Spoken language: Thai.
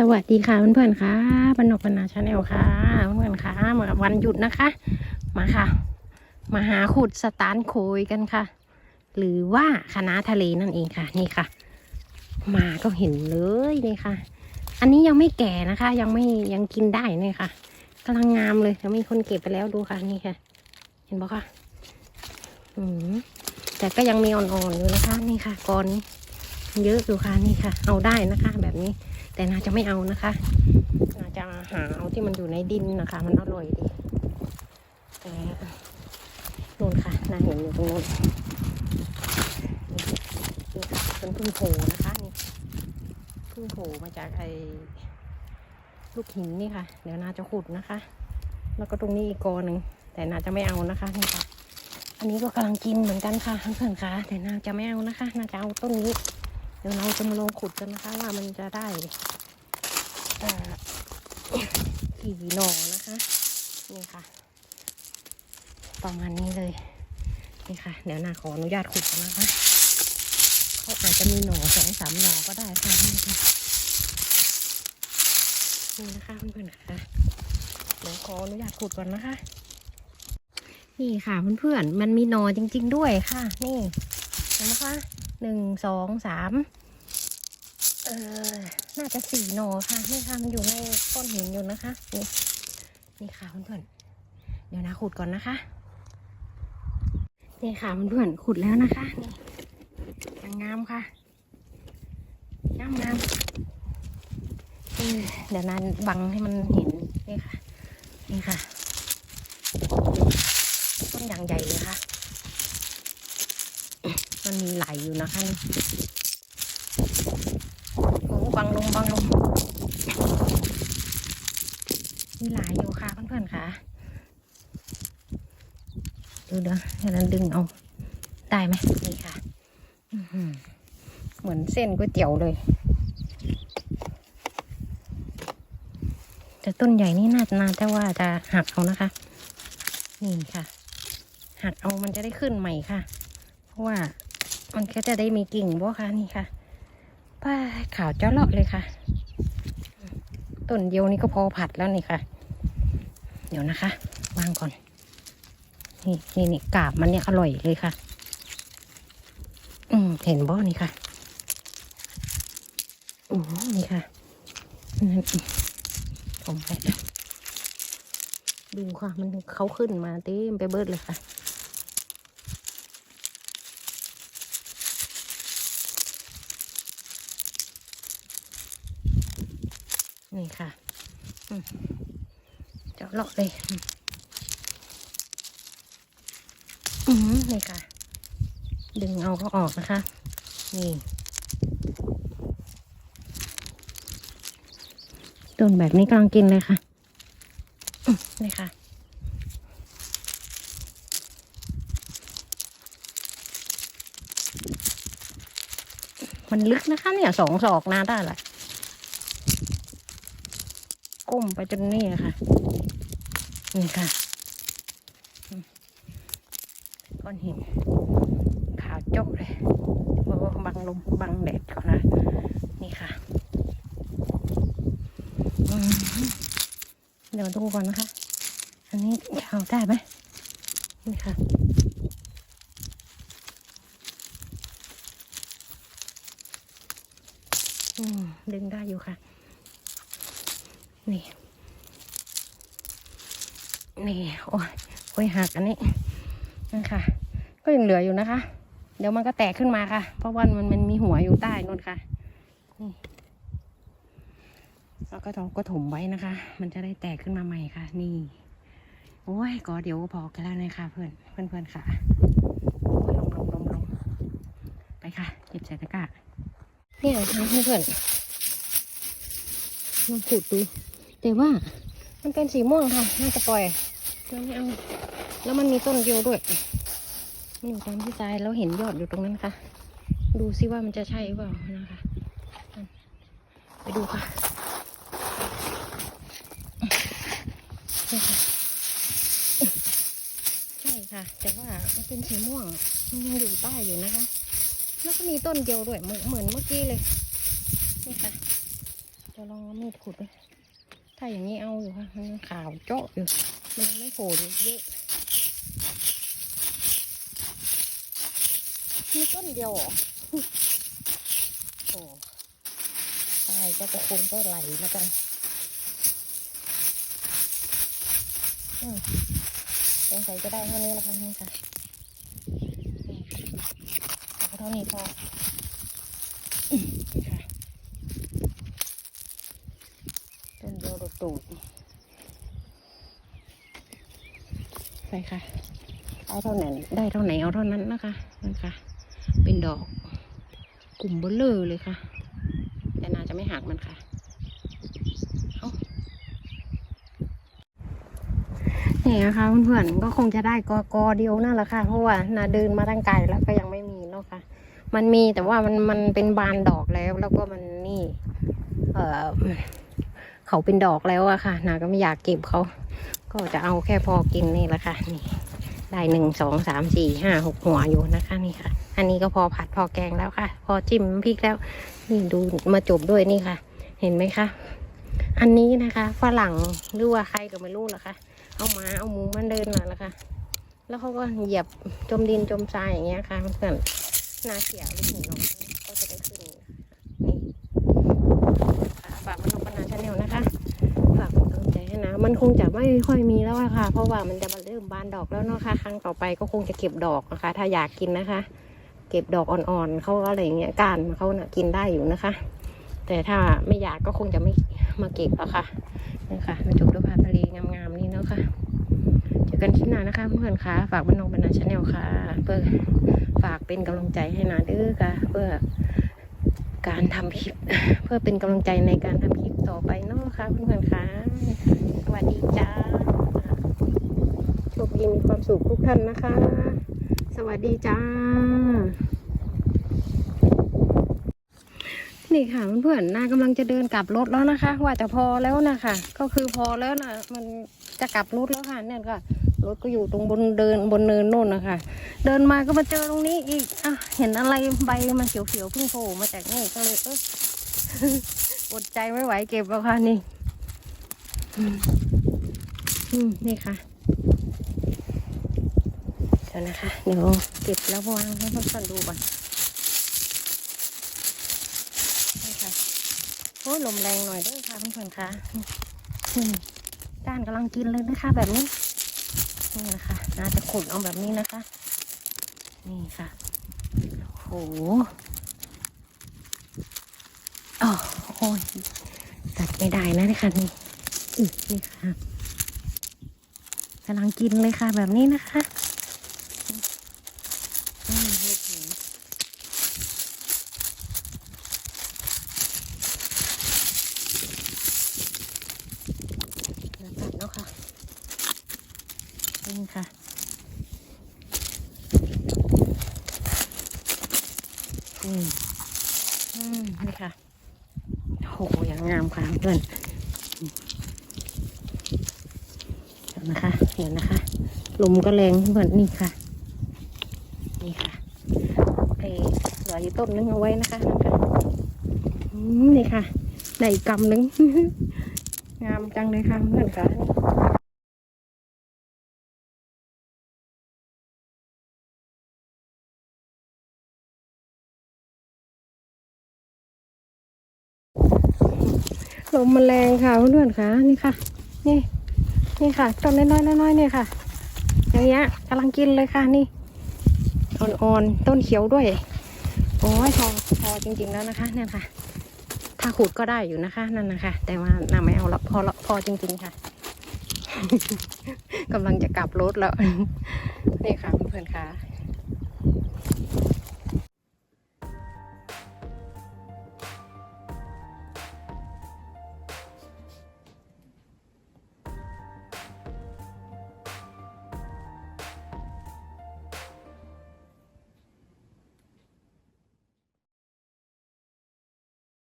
สวัสดีค่ะเพื่อนๆค่ะบรรณกบรรณาชาแนลค่ะเพื่อนๆค่ะมาวันหยุดนะคะ มาค่ะ มาหาขุดสตาร์นโคยกันค่ะ หรือว่าคณะทะเลนั่นเองค่ะ นี่ค่ะ มาก็เห็นเลยนี่ค่ะ อันนี้ยังไม่แก่นะคะ ยังไม่ยังกินได้นี่ค่ะกำลังงามเลยยังมีคนเก็บไปแล้วดูค่ะนี่ค่ะ เห็นปะคะอืมแต่ก็ยังมีอ่อนๆอยู่นะคะ นี่ค่ะกอน เยอะอยู่ค่ะนี่ค่ะ เอาได้นะคะแบบนี้แต่นาจะไม่เอานะคะนาจะหาเอาที่มันอยู่ในดินนะคะ มันอร่อยดีแต่นู่นค่ะนาเห็นอยู่ตรงนู้นนี่ค่ะเป็นพึ่งโผล่นะคะนี่พึ่งโผล่มาจากไอ้ลูกหินนี่ค่ะ เดี๋ยวนาจะขุดนะคะ แล้วก็ตรงนี้อีกกอหนึ่งแต่นาจะไม่เอานะคะนี่ค่ะอันนี้ก็กำลังกินเหมือนกันค่ะเพื่อนๆค่ะแต่นาจะไม่เอานะคะนาจะเอาต้นนี้ เดี๋ยวเราจะมาลองขุดกันนะคะ ว่ามันจะได้กี่หน่อนะคะ นี่ค่ะ ประมาณนี้เลย นี่ค่ะ เดี๋ยวนาขออนุญาตขุดกันนะคะเขาอาจจะมีหน่อสองสามหน่อก็ได้ค่ะนี่ค่ะนี่นะคะเพื่อนๆค่ะเดี๋ยวขออนุญาตขุดก่อนนะคะ นี่ค่ะเพื่อนๆมันมีหน่อจริง ๆ ด้วยค่ะ นี่เห็นไหมคะ หนึ่งสองสามเออน่าจะสี่หนอค่ะนี่ค่ะมันอยู่ในก้อนหินอยู่นะคะนี่นี่ค่ะเพื่อนๆเดี๋ยวนะขุดก่อนนะคะนี่ค่ะเพื่อนๆขุดแล้วนะคะนี่ยังงามค่ะงามงามเออเดี๋ยวนานบังให้มันเห็นนี่ค่ะ นี่ค่ะต้นอย่างใหญ่เลยค่ะ มีไหลอยู่นะคะนี่โอ้บังลงบังลงมีหลายอยู่ค่ะเพื่อนๆค่ะดูเดี๋ยวเดี๋ยวนั้นดึงเอาได้ไหมนี่ค่ะเหมือนเส้นก๋วยเตี๋ยวเลย แต่ต้นใหญ่นี่น่าน่าจะว่าจะหักเอานะคะ นี่ค่ะ หักเอามันจะได้ขึ้นใหม่ค่ะ เพราะว่า มันก็จะได้มีกิ่งบ่ค่ะนี่ค่ะป้าขาวเจ้าเลาะเลยค่ะ ต้นเดียวนี่ก็พอผัดแล้วนี่ค่ะ เดี๋ยวนะคะวางก่อน นี่นี่นี่กาบมันเนี่ยอร่อยเลยค่ะ อืมเห็นบ่นี่ค่ะโอ้นี่ค่ะผมไปดูค่ะ มันเขาขึ้นมาเต็มไปเบิดเลยค่ะ นี่ค่ะเจาะเลาะเลยอืมนี่ค่ะ ดึงเอาก็ออกนะคะ นี่ต้นแบบนี้กำลังกินเลยค่ะนี่ค่ะมันลึกนะคะเนี่ยสองศอกนาได้แหละ ก้มไปจนนี่ค่ะ นี่ค่ะ ก้อนหิน ขาวโจ๊กเลยโอ้บังลมบังแดดก่อนนะ นี่ค่ะเดี๋ยวดูก่อนนะคะ อันนี้เอาได้ไหมนี่ค่ะอืมดึงได้อยู่ค่ะ นี่ นี่ โอ้ยโอ้ยหักอันนี้นั่นค่ะ ก็ยังเหลืออยู่นะคะ เดี๋ยวมันก็แตกขึ้นมาค่ะ เพราะว่ามันมันมีหัวอยู่ใต้นู่นค่ะ นี่แล้วก็ต้องก็ถมไว้นะคะ มันจะได้แตกขึ้นมาใหม่ค่ะ นี่ โอ้ย ก็เดี๋ยวพอกันแล้วนะคะเพื่อนเพื่อนเพื่อนๆค่ะลงลงลงลงไปค่ะเก็บใส่ตะกร้าเนี่ยค่ะเพื่อนเพื่อนลองขุดดู แต่ว่ามันเป็นสีม่วงค่ะ น่าจะปล่อยเราไม่เอา แล้วมันมีต้นเดียวด้วย มันอยู่ตามที่ทรายแล้วเห็นยอดอยู่ตรงนั้นค่ะ ดูซิว่ามันจะใช่หรือเปล่านะคะ ไปดูค่ะนี่ค่ะใช่ค่ะ แต่ว่ามันเป็นสีม่วง มันยังอยู่ใต้อยู่นะคะ แล้วก็มีต้นเดียวด้วยเหมือนเหมือนเมื่อกี้เลย นี่ค่ะ จะลองมีดขุดดู ถ้าอย่างนี้เอาอยู่ค่ะมันขาวเจาะอยู่ มันไม่โผล่เยอะมีต้นเดียวเหรอโอ้ใช่เจ้าก็คงก็ไหลมากันอืมสงสัยจะได้เท่านี้แล้วค่ะนี่ค่ะเอเท่านี้พออืมนี่ค่ะ ตูดใส่ค่ะ เอาเท่าไหนได้เท่าไหนเอาเท่านั้นนะคะนั่นค่ะเป็นดอกกลุ่มเบลเลอร์เลยค่ะ แต่นาจะไม่หักมันค่ะเอาเนี่ยนะคะเพื่อนๆก็คงจะได้กอกอเดียวนั่นแหละค่ะ เพราะว่านาเดินมาตั้งไกลแล้วก็ยังไม่มีเนาะค่ะ มันมีแต่ว่ามันมันเป็นบานดอกแล้ว แล้วก็มันนี่ เออ เขาเป็นดอกแล้วอะค่ะนาก็ไม่อยากเก็บเขา ก็จะเอาแค่พอกินนี่แหละค่ะนี่ได้หนึ่งสองสามสี่ห้าหกหัวอยู่นะคะนี่ค่ะ อันนี้ก็พอผัดพอแกงแล้วค่ะ พอจิ้มพริกแล้ว นี่ดูมาจบด้วยนี่ค่ะ เห็นไหมคะอันนี้นะคะฝรั่งหรือว่าใครก็ไม่รู้ละค่ะ เอาหมาเอาหมูมันเดินมาแล้วค่ะ แล้วเขาก็เหยียบจมดินจมทรายอย่างเงี้ยค่ะเพื่อนๆนาเขียวลูกหนูน้องก็จะได้ขึ้นนี่ค่ะฝากมันลงปนาชาแนลนะคะ ฝากกดกำลังใจให้นะ มันคงจะไม่ค่อยมีแล้วค่ะ เพราะว่ามันจะมาเริ่มบานดอกแล้วเนาะค่ะ ครั้งต่อไปก็คงจะเก็บดอกนะคะ ถ้าอยากกินนะคะ เก็บดอกอ่อนๆเขาอะไรอย่างเงี้ยก้านเขาน่ะกินได้อยู่นะคะ แต่ถ้าไม่อยากก็คงจะไม่มาเก็บแล้วค่ะนะคะมาจบด้วยภาพทะเลงามๆนี่เนาะค่ะเจอกันคลิปหน้านะคะเพื่อนๆค่ะฝากบันนองบรรณาชาแนลค่ะ เพื่อฝากเป็นกำลังใจให้นาเด้อค่ะ เพื่อการทำคลิป เพื่อเป็นกำลังใจในการทำคลิปต่อไปเนาะค่ะเพื่อนๆค่ะ วัสดีจ้าโชคดีมีความสุขทุกท่านนะคะ สวัสดีจ้า นี่ค่ะเพื่อนๆนากำลังจะเดินกลับรถแล้วนะคะ ว่าจะพอแล้วนะคะ ก็คือพอแล้วนะมันจะกลับรถแล้วค่ะเนี่ยค่ะรถก็อยู่ตรงบนเดินบนเนินโน่นนะคะ เดินมาก็มาเจอตรงนี้อีกอะเห็นอะไรใบมันเขียวๆเพิ่งโผล่มาจากนี่ก็เลยเอออดใจไม่ไหวเก็บแล้วค่ะนี่ อืมอืมนี่ค่ะเดี๋ยวนะคะ เดี๋ยวเก็บแล้ววางให้พ่อนดูก่อนนี่ค่ะโอ้ลมแรงหน่อยด้วยค่ะเพื่อนๆค่ะอืมก้านกำลังกินเลยนะคะ แบบนี้นี่นะคะน่าจะขุดเอาแบบนี้นะคะ นี่ค่ะโหอ๋อโอ้ยตัดไม่ได้นะนี่ค่ะนี่ อือนี่ค่ะกำลังกินเลยค่ะ แบบนี้นะคะอืมลูกหนูเดี๋ยวตัดเนาะค่ะนี่ค่ะอืมอืมนี่ค่ะโหอย่างงามค่ะเพื่อน นะคะเดี๋ยวนะคะ ลมก็แรงเพื่อนนี่ค่ะ นี่ค่ะไอ้เหลืออยู่ต้นนึงเอาไว้นะคะนั่นค่ะอืมนี่ค่ะได้อีกกำนึง งามจังเลยค่ะเพื่อนค่ะลมมันแรงค่ะเพื่อนๆค่ะนี่ค่ะ นี่ นี่ค่ะต้นน้อยๆน้อยๆเนี่ยค่ะ อย่างเงี้ยกำลังกินเลยค่ะนี่อ่อนๆต้นเขียวด้วย โอ้ยพอพอจริงๆแล้วนะคะเนี่ยค่ะ ถ้าขุดก็ได้อยู่นะคะ นั่นนะคะ แต่ว่าน่าไม่เอาละพอละพอจริง ๆค่ะกำลังจะกลับรถแล้วนี่ค่ะเพื่อนๆค่ะ